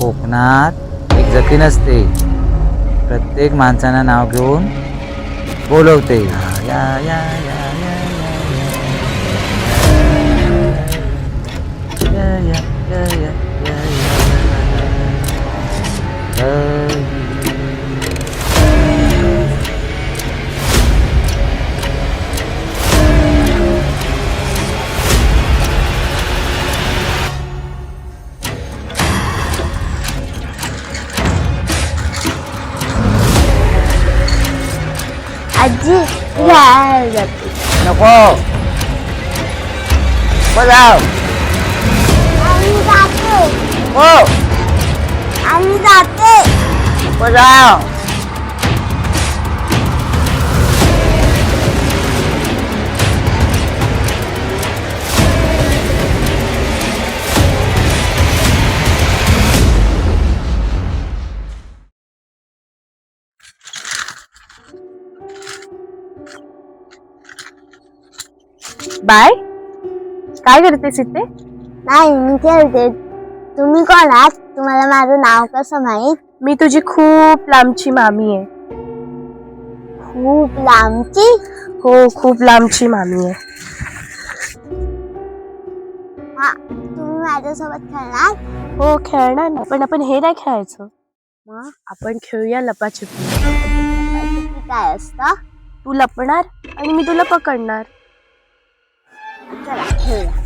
कोकणात एक जखी नसते प्रत्येक माणसानं नाव घेऊन बोलवते. या या या. Haji Rajab. Nako. Bola. Ami dati. Oh. Ami dati. Bye. काय करतेस इथे नाही मी खेळते. तुम्ही कोण आहात? तुम्हाला माझं नाव कसं माहीत? मी तुझी खूप लांबची मामी आहे. खूप लांबची? हो खूप लांबची मामी आहे. हा तुम्ही माझ्यासोबत खेळणार? हो खेळणार ना. पण आपण हे नाही खेळायचं. मग? आपण खेळूया लपाछपी. लपाछपी काय असतं? तू लपणार आणि मी तुला पकडणार. 再来，再来。